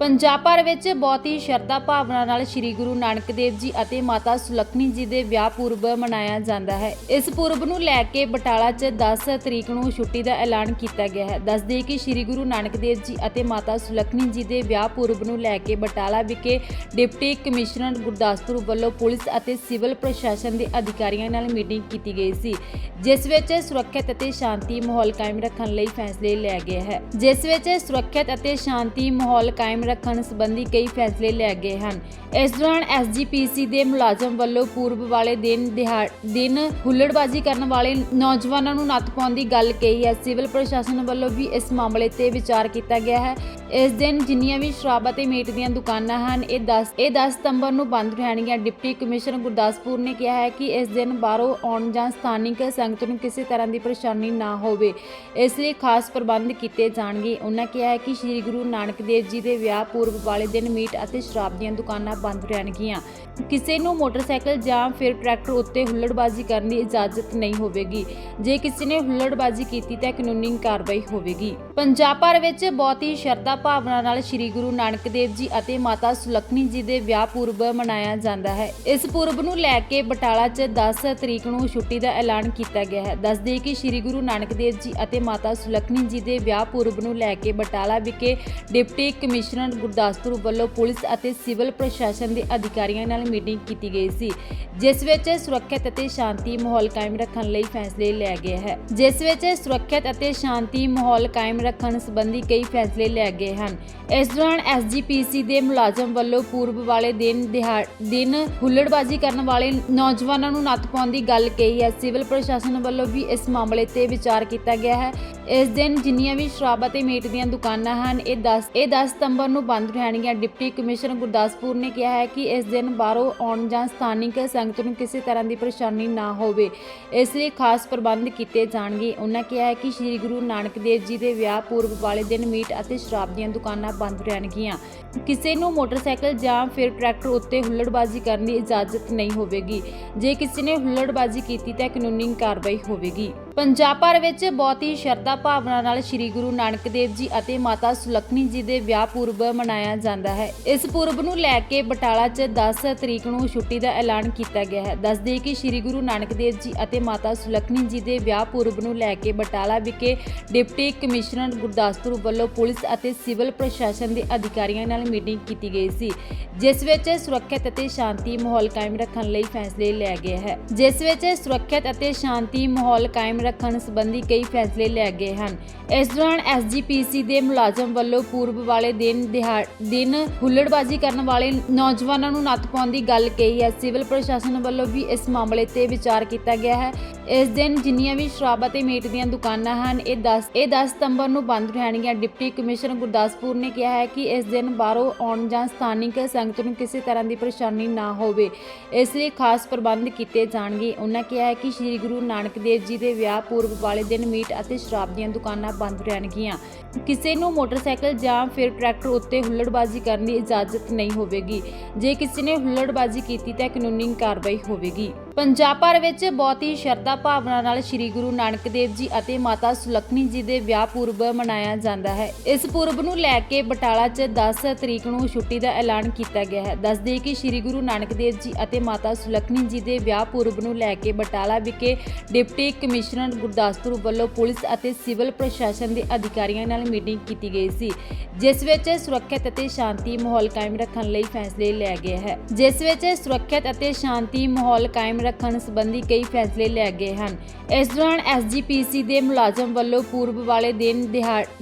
ਪੰਜਾਬ ਭਰ ਵਿੱਚ ਬਹੁਤ ਹੀ ਸ਼ਰਧਾ ਭਾਵਨਾ ਨਾਲ ਸ੍ਰੀ ਗੁਰੂ ਨਾਨਕ ਦੇਵ ਜੀ ਅਤੇ ਮਾਤਾ ਸੁਲੱਖਣੀ ਜੀ ਦੇ ਵਿਆਹ ਪੁਰਬ ਮਨਾਇਆ ਜਾਂਦਾ ਹੈ। ਇਸ ਪੁਰਬ ਨੂੰ ਲੈ ਕੇ ਬਟਾਲਾ 'ਚ 10 ਤਰੀਕ ਨੂੰ ਛੁੱਟੀ ਦਾ ਐਲਾਨ ਕੀਤਾ ਗਿਆ ਹੈ। ਦੱਸਦੇ ਕਿ ਸ੍ਰੀ ਗੁਰੂ ਨਾਨਕ ਦੇਵ ਜੀ ਅਤੇ ਮਾਤਾ ਸੁਲੱਖਣੀ ਜੀ ਦੇ ਵਿਆਹ ਪੁਰਬ ਨੂੰ ਲੈ ਕੇ ਬਟਾਲਾ ਵਿਖੇ ਡਿਪਟੀ ਕਮਿਸ਼ਨਰ ਗੁਰਦਾਸਪੁਰ ਵੱਲੋਂ ਪੁਲਿਸ ਅਤੇ ਸਿਵਲ ਪ੍ਰਸ਼ਾਸਨ ਦੇ ਅਧਿਕਾਰੀਆਂ ਨਾਲ ਮੀਟਿੰਗ ਕੀਤੀ ਗਈ ਸੀ, ਜਿਸ ਵਿੱਚ ਸੁਰੱਖਿਅਤ ਅਤੇ ਸ਼ਾਂਤੀ ਮਾਹੌਲ ਕਾਇਮ ਰੱਖਣ ਲਈ ਫੈਸਲੇ ਲਿਆ ਗਏ ਹੈ। ਜਿਸ ਵਿੱਚ ਸੁਰੱਖਿਅਤ ਅਤੇ ਸ਼ਾਂਤੀ ਮਾਹੌਲ ਕਾਇਮ ਰੱਖਣ ਸੰਬੰਧੀ ਕਈ ਫੈਸਲੇ ਲੈ ਗਏ ਹਨ। ਇਸ ਦੌਰਾਨ ਐਸਜੀਪੀਸੀ ਦੇ ਮੁਲਾਜ਼ਮ ਵੱਲੋਂ ਪੂਰਬ ਵਾਲੇ ਦਿਨ ਦਿਨ ਹੁੱਲੜਬਾਜ਼ੀ ਕਰਨ ਵਾਲੇ ਨੌਜਵਾਨਾਂ ਨੂੰ ਨੱਥ ਪਾਉਣ ਦੀ ਗੱਲ ਕਹੀ ਹੈ। ਸਿਵਲ ਪ੍ਰਸ਼ਾਸਨ ਵੱਲੋਂ ਵੀ ਇਸ ਮਾਮਲੇ ਤੇ ਵਿਚਾਰ ਕੀਤਾ ਗਿਆ ਹੈ। ਇਸ ਦਿਨ ਜਿੰਨੀਆਂ ਵੀ ਸ਼ਰਾਬ ਅਤੇ ਮੀਟ ਦੀਆਂ ਦੁਕਾਨਾਂ ਹਨ, ਇਹ 10 ਇਹ 10 ਸਤੰਬਰ ਨੂੰ ਬੰਦ ਰਹਿਣਗੀਆਂ। ਡਿਪਟੀ ਕਮਿਸ਼ਨਰ ਗੁਰਦਾਸਪੁਰ ਨੇ ਕਿਹਾ ਹੈ ਕਿ ਇਸ ਦਿਨ ਬਾਹਰੋਂ ਆਉਣ ਜਾਂ ਸਥਾਨਿਕ ਸੰਗਤ ਨੂੰ ਕਿਸੇ ਤਰ੍ਹਾਂ ਦੀ ਪਰੇਸ਼ਾਨੀ ਨਾ ਹੋਵੇ। ਇਸ ਲਈ ਖਾਸ ਪ੍ਰਬੰਧ ਕੀਤੇ ਜਾਣਗੇ। ਉਹਨਾਂ ਕਿਹਾ ਹੈ ਕਿ ਸ੍ਰੀ ਗੁਰੂ ਨਾਨਕ ਦੇਵ ਜੀ ਦੇ ਵਿਆਹ ਪੂਰਬ ਵਾਲੇ ਦਿਨ ਮੀਟ ਅਤੇ ਸ਼ਰਾਬ ਦੀਆਂ ਦੁਕਾਨਾਂ ਬੰਦ ਰਹਿਣਗੀਆਂ। ਕਿਸੇ ਨੂੰ ਮੋਟਰਸਾਈਕਲ ਜਾਂ ਫਿਰ ਟਰੈਕਟਰ ਉੱਤੇ ਹੁੱਲੜਬਾਜ਼ੀ ਕਰਨ ਦੀ ਇਜਾਜ਼ਤ ਨਹੀਂ ਹੋਵੇਗੀ। ਜੇ ਕਿਸੇ ਨੇ ਹੁੱਲੜਬਾਜ਼ੀ ਕੀਤੀ ਤਾਂ ਕਾਨੂੰਨੀ ਕਾਰਵਾਈ ਹੋਵੇਗੀ। ਪੰਜਾਬ ਭਰ ਵਿੱਚ ਬਹੁਤ ਹੀ ਸ਼ਰਧਾ ਭਾਵਨਾ ਨਾਲ ਸ੍ਰੀ ਗੁਰੂ ਨਾਨਕ ਦੇਵ ਜੀ ਅਤੇ ਮਾਤਾ ਸੁਲੱਖਣੀ ਜੀ ਦੇ ਵਿਆਹ ਪੁਰਬ ਮਨਾਇਆ ਜਾਂਦਾ ਹੈ। ਇਸ ਪੁਰਬ ਨੂੰ ਲੈ ਕੇ ਬਟਾਲਾ 'ਚ 10 ਤਰੀਕ ਨੂੰ ਛੁੱਟੀ ਦਾ ਐਲਾਨ ਕੀਤਾ ਗਿਆ ਹੈ। ਦੱਸਦੇ ਕਿ ਸ੍ਰੀ ਗੁਰੂ ਨਾਨਕ ਦੇਵ ਜੀ ਅਤੇ ਮਾਤਾ ਸੁਲੱਖਣੀ ਜੀ ਦੇ ਵਿਆਹ ਪੁਰਬ ਨੂੰ ਲੈ ਕੇ ਬਟਾਲਾ ਵਿਖੇ ਡਿਪਟੀ ਕਮਿਸ਼ਨਰ ਗੁਰਦਾਸਪੁਰ ਵੱਲੋਂ ਪੁਲਿਸ ਅਤੇ ਸਿਵਲ ਪ੍ਰਸ਼ਾਸਨ ਦੇ ਅਧਿਕਾਰੀਆਂ ਨਾਲ ਮੀਟਿੰਗ ਕੀਤੀ ਗਈ ਸੀ, ਜਿਸ ਵਿੱਚ ਸੁਰੱਖਿਅਤ ਅਤੇ ਸ਼ਾਂਤੀ ਮਾਹੌਲ ਕਾਇਮ ਰੱਖਣ ਲਈ ਫੈਸਲੇ ਲਿਆ ਗਿਆ ਹੈ। ਜਿਸ ਵਿੱਚ ਸੁਰੱਖਿਅਤ ਅਤੇ ਸ਼ਾਂਤੀ ਮਾਹੌਲ ਕਾਇਮ ਰੱਖਣ ਸੰਬੰਧੀ ਕਈ ਫੈਸਲੇ ਲੈ ਗਏ ਹਨ। ਇਸ ਦੌਰਾਨ ਐਸਜੀਪੀਸੀ ਦੇ ਮੁਲਾਜ਼ਮ ਵੱਲੋਂ ਪੂਰਬ ਵਾਲੇ ਦਿਨ ਦਿਨ ਹੁੱਲੜਬਾਜ਼ੀ ਕਰਨ ਵਾਲੇ ਨੌਜਵਾਨਾਂ ਨੂੰ ਨੱਥ ਪਾਉਣ ਦੀ ਗੱਲ ਕਹੀ ਹੈ। ਸਿਵਲ ਪ੍ਰਸ਼ਾਸਨ ਵੱਲੋਂ ਵੀ ਇਸ ਮਾਮਲੇ ਤੇ ਵਿਚਾਰ ਕੀਤਾ ਗਿਆ ਹੈ। ਇਸ ਦਿਨ ਜਿੰਨੀਆਂ ਵੀ ਸ਼ਰਾਬ ਅਤੇ ਮੀਟ ਦੀਆਂ ਦੁਕਾਨਾਂ ਹਨ, ਇਹ 10 ਇਹ 10 ਸਤੰਬਰ ਨੂੰ ਬੰਦ ਰਹਿਣਗੀਆਂ। ਡਿਪਟੀ ਕਮਿਸ਼ਨਰ ਗੁਰਦਾਸਪੁਰ ਨੇ ਕਿਹਾ ਹੈ ਕਿ ਇਸ ਦਿਨ ਬਾਹਰੋਂ ਆਉਣ ਜਾਂ ਸਥਾਨਿਕ ਸੰਗਤ ਨੂੰ ਕਿਸੇ ਤਰ੍ਹਾਂ ਦੀ ਪਰੇਸ਼ਾਨੀ ਨਾ ਹੋਵੇ। ਇਸ ਲਈ ਖਾਸ ਪ੍ਰਬੰਧ ਕੀਤੇ ਜਾਣਗੇ। ਉਹਨਾਂ ਕਿਹਾ ਹੈ ਕਿ ਸ੍ਰੀ ਗੁਰੂ ਨਾਨਕ ਦੇਵ ਜੀ ਦੇ ਵਿਆਹ ਪੂਰਬ ਵਾਲੇ ਦਿਨ ਮੀਟ ਅਤੇ ਸ਼ਰਾਬ ਦੀਆਂ ਦੁਕਾਨਾਂ ਬੰਦ ਰਹਿਣਗੀਆਂ। ਕਿਸੇ ਨੂੰ ਮੋਟਰਸਾਈਕਲ ਜਾਂ ਫਿਰ ਟਰੈਕਟਰ ਉੱਤੇ ਹੁੱਲੜਬਾਜ਼ੀ ਕਰਨ ਦੀ ਇਜਾਜ਼ਤ ਨਹੀਂ ਹੋਵੇਗੀ। ਜੇ ਕਿਸੇ ਨੇ ਹੁੱਲੜਬਾਜ਼ੀ ਕੀਤੀ ਤਾਂ ਕਾਨੂੰਨੀ ਕਾਰਵਾਈ ਹੋਵੇਗੀ। ਪੰਜਾਬ ਭਰ ਵਿੱਚ ਬਹੁਤ ਹੀ ਸ਼ਰਧਾ ਭਾਵਨਾ ਨਾਲ ਸ੍ਰੀ ਗੁਰੂ ਨਾਨਕ ਦੇਵ ਜੀ ਅਤੇ ਮਾਤਾ ਸੁਲੱਖਣੀ ਜੀ ਦੇ ਵਿਆਹ ਪੁਰਬ ਮਨਾਇਆ ਜਾਂਦਾ ਹੈ। ਇਸ ਪੁਰਬ ਨੂੰ ਲੈ ਕੇ ਬਟਾਲਾ 'ਚ 10 ਤਰੀਕ ਨੂੰ ਛੁੱਟੀ ਦਾ ਐਲਾਨ ਕੀਤਾ ਗਿਆ ਹੈ। ਦੱਸਦੇ ਕਿ ਸ੍ਰੀ ਗੁਰੂ ਨਾਨਕ ਦੇਵ ਜੀ ਅਤੇ ਮਾਤਾ ਸੁਲੱਖਣੀ ਜੀ ਦੇ ਵਿਆਹ ਪੁਰਬ ਨੂੰ ਲੈ ਕੇ ਬਟਾਲਾ ਵਿਖੇ ਡਿਪਟੀ ਕਮਿਸ਼ਨਰ ਗੁਰਦਾਸਪੁਰ ਵੱਲੋਂ ਪੁਲਿਸ ਅਤੇ ਸਿਵਲ ਪ੍ਰਸ਼ਾਸਨ ਦੇ ਅਧਿਕਾਰੀਆਂ ਨਾਲ ਮੀਟਿੰਗ ਕੀਤੀ ਗਈ ਸੀ, ਜਿਸ ਵਿੱਚ ਸੁਰੱਖਿਅਤ ਅਤੇ ਸ਼ਾਂਤੀ ਮਾਹੌਲ ਕਾਇਮ ਰੱਖਣ ਲਈ ਫੈਸਲੇ ਲਿਆ ਗਿਆ ਹੈ। ਜਿਸ ਵਿੱਚ ਸੁਰੱਖਿਅਤ ਅਤੇ ਸ਼ਾਂਤੀ ਮਾਹੌਲ ਕਾਇਮ ਰੱਖਣ ਸੰਬੰਧੀ ਕਈ ਫੈਸਲੇ ਲੈ ਗਏ ਹਨ। ਇਸ ਦੌਰਾਨ ਐਸਜੀਪੀਸੀ ਦੇ ਮੁਲਾਜ਼ਮ ਵੱਲੋਂ ਪੂਰਬ ਵਾਲੇ ਦਿਨ ਦਿਨ ਹੁੱਲੜਬਾਜ਼ੀ ਕਰਨ ਵਾਲੇ ਨੌਜਵਾਨਾਂ ਨੂੰ ਨੱਥ ਪਾਉਣ ਦੀ ਗੱਲ ਕਹੀ ਹੈ। ਸਿਵਲ ਪ੍ਰਸ਼ਾਸਨ ਵੱਲੋਂ ਵੀ ਇਸ ਮਾਮਲੇ ਤੇ ਵਿਚਾਰ ਕੀਤਾ ਗਿਆ ਹੈ। ਇਸ ਦਿਨ ਜਿੰਨੀਆਂ ਵੀ ਸ਼ਰਾਬ ਅਤੇ ਮੀਟ ਦੀਆਂ ਦੁਕਾਨਾਂ ਹਨ, ਇਹ 10 ਇਹ 10 ਸਤੰਬਰ ਨੂੰ ਬੰਦ ਰਹਿਣਗੀਆਂ। ਡਿਪਟੀ ਕਮਿਸ਼ਨਰ ਗੁਰਦਾਸਪੁਰ ਨੇ ਕਿਹਾ ਹੈ ਕਿ ਇਸ ਦਿਨ ਬਾਹਰੋਂ ਆਉਣ ਜਾਂ ਸਥਾਨਿਕ ਸੰਗਤ ਨੂੰ ਕਿਸੇ ਤਰ੍ਹਾਂ ਦੀ ਪਰੇਸ਼ਾਨੀ ਨਾ ਹੋਵੇ। ਇਸ ਲਈ ਖਾਸ ਪ੍ਰਬੰਧ ਕੀਤੇ ਜਾਣਗੇ। ਉਹਨਾਂ ਕਿਹਾ ਹੈ ਕਿ ਸ੍ਰੀ ਗੁਰੂ ਨਾਨਕ ਦੇਵ ਜੀ ਦੇ ਵਿਆਹ ਪੂਰਬ ਵਾਲੇ ਦਿਨ ਮੀਟ ਅਤੇ ਸ਼ਰਾਬ ਦੀਆਂ ਦੁਕਾਨਾਂ ਬੰਦ ਰਹਿਣਗੀਆਂ। ਕਿਸੇ ਨੂੰ ਮੋਟਰਸਾਈਕਲ ਜਾਂ ਫਿਰ ਟਰੈਕਟਰ ਉੱਤੇ ਹੁੱਲੜਬਾਜ਼ੀ ਕਰਨ ਦੀ ਇਜਾਜ਼ਤ ਨਹੀਂ ਹੋਵੇਗੀ। ਜੇ ਕਿਸੇ ਨੇ ਹੁੱਲੜਬਾਜ਼ੀ ਕੀਤੀ ਤਾਂ ਕਾਨੂੰਨੀ ਕਾਰਵਾਈ ਹੋਵੇਗੀ। ਪੰਜਾਬ ਭਰ ਵਿੱਚ ਬਹੁਤ ਹੀ ਸ਼ਰਧਾ ਭਾਵਨਾ ਨਾਲ ਸ੍ਰੀ ਗੁਰੂ ਨਾਨਕ ਦੇਵ ਜੀ ਅਤੇ ਮਾਤਾ ਸੁਲੱਖਣੀ ਜੀ ਦੇ ਵਿਆਹ ਪੁਰਬ ਮਨਾਇਆ ਜਾਂਦਾ ਹੈ। ਇਸ ਪੁਰਬ ਨੂੰ ਲੈ ਕੇ ਬਟਾਲਾ 'ਚ 10 ਤਰੀਕ ਨੂੰ ਛੁੱਟੀ ਦਾ ਐਲਾਨ ਕੀਤਾ ਗਿਆ ਹੈ। ਦੱਸਦੇ ਕਿ ਸ੍ਰੀ ਗੁਰੂ ਨਾਨਕ ਦੇਵ ਜੀ ਅਤੇ ਮਾਤਾ ਸੁਲੱਖਣੀ ਜੀ ਦੇ ਵਿਆਹ ਪੁਰਬ ਨੂੰ ਲੈ ਕੇ ਬਟਾਲਾ ਵਿਖੇ ਡਿਪਟੀ ਕਮਿਸ਼ਨਰ ਗੁਰਦਾਸਪੁਰ ਵੱਲੋਂ ਪੁਲਿਸ ਅਤੇ ਸਿਵਲ ਪ੍ਰਸ਼ਾਸਨ ਦੇ ਅਧਿਕਾਰੀਆਂ ਨਾਲ ਮੀਟਿੰਗ ਕੀਤੀ ਗਈ ਸੀ, ਜਿਸ ਵਿੱਚ ਸੁਰੱਖਿਅਤ ਅਤੇ ਸ਼ਾਂਤੀ ਮਾਹੌਲ ਕਾਇਮ ਰੱਖਣ ਲਈ ਫੈਸਲੇ ਲਿਆ ਗਿਆ ਹੈ। ਜਿਸ ਵਿੱਚ ਸੁਰੱਖਿਅਤ ਅਤੇ ਸ਼ਾਂਤੀ ਮਾਹੌਲ ਕਾਇਮ ਰੱਖਣ ਸੰਬੰਧੀ ਕਈ ਫੈਸਲੇ ਲਏ ਗਏ ਹਨ। ਇਸ ਦੌਰਾਨ ਐਸਜੀਪੀਸੀ ਦੇ ਮੁਲਾਜ਼ਮ ਵੱਲੋਂ ਪੂਰਬ ਵਾਲੇ ਦਿਨ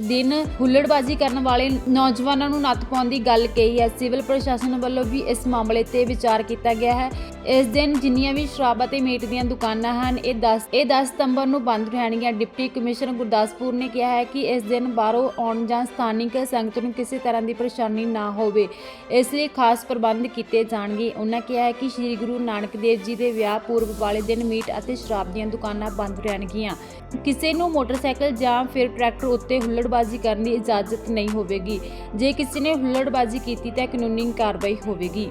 ਦਿਨ ਹੁੱਲੜਬਾਜ਼ੀ ਕਰਨ ਵਾਲੇ ਨੌਜਵਾਨਾਂ ਨੂੰ ਨੱਥ ਪਾਉਣ ਦੀ ਗੱਲ ਕਹੀ ਹੈ। ਸਿਵਲ ਪ੍ਰਸ਼ਾਸਨ ਵੱਲੋਂ ਵੀ ਇਸ ਮਾਮਲੇ ਤੇ ਵਿਚਾਰ ਕੀਤਾ ਗਿਆ ਹੈ। ਇਸ ਦਿਨ ਜਿੰਨੀਆਂ ਵੀ ਸ਼ਰਾਬ ਅਤੇ ਮੀਟ ਦੀਆਂ ਦੁਕਾਨਾਂ ਹਨ, ਇਹ 10 ਇਹ 10 ਸਤੰਬਰ ਨੂੰ ਬੰਦ ਰਹਿਣਗੀਆਂ। ਡਿਪਟੀ ਕਮਿਸ਼ਨਰ ਗੁਰਦਾਸਪੁਰ ਨੇ ਕਿਹਾ ਹੈ ਕਿ ਇਸ ਦਿਨ ਬਾਹਰੋਂ ਆਉਣ ਜਾਂ ਸਥਾਨਿਕ ਸੰਗਤ ਨੂੰ ਕਿਸੇ ਤਰ੍ਹਾਂ ਦੀ ਪਰੇਸ਼ਾਨੀ ਨਾ ਹੋਵੇ। ਇਸ ਲਈ ਖਾਸ ਪ੍ਰਬੰਧ ਕੀਤੇ ਜਾਣਗੇ। ਉਹਨਾਂ ਕਿਹਾ ਹੈ ਕਿ ਸ੍ਰੀ ਗੁਰੂ ਨਾਨਕ ਦੇਵ ਜੀ ਦੇ ਵਿਆਹ ਵਿਆਹ ਪੂਰਬ ਵਾਲੇ ਦਿਨ ਮੀਟ ਅਤੇ ਸ਼ਰਾਬ ਦੀਆਂ ਦੁਕਾਨਾਂ ਬੰਦ ਰਹਿਣਗੀਆਂ। ਕਿਸੇ ਨੂੰ ਮੋਟਰਸਾਈਕਲ ਜਾਂ ਫਿਰ ਟਰੈਕਟਰ ਉੱਤੇ ਹੁੱਲੜਬਾਜ਼ੀ ਕਰਨ ਦੀ ਇਜਾਜ਼ਤ ਨਹੀਂ ਹੋਵੇਗੀ। ਜੇ ਕਿਸੇ ਨੇ ਹੁੱਲੜਬਾਜ਼ੀ ਕੀਤੀ ਤਾਂ ਕਾਨੂੰਨੀ ਕਾਰਵਾਈ ਹੋਵੇਗੀ।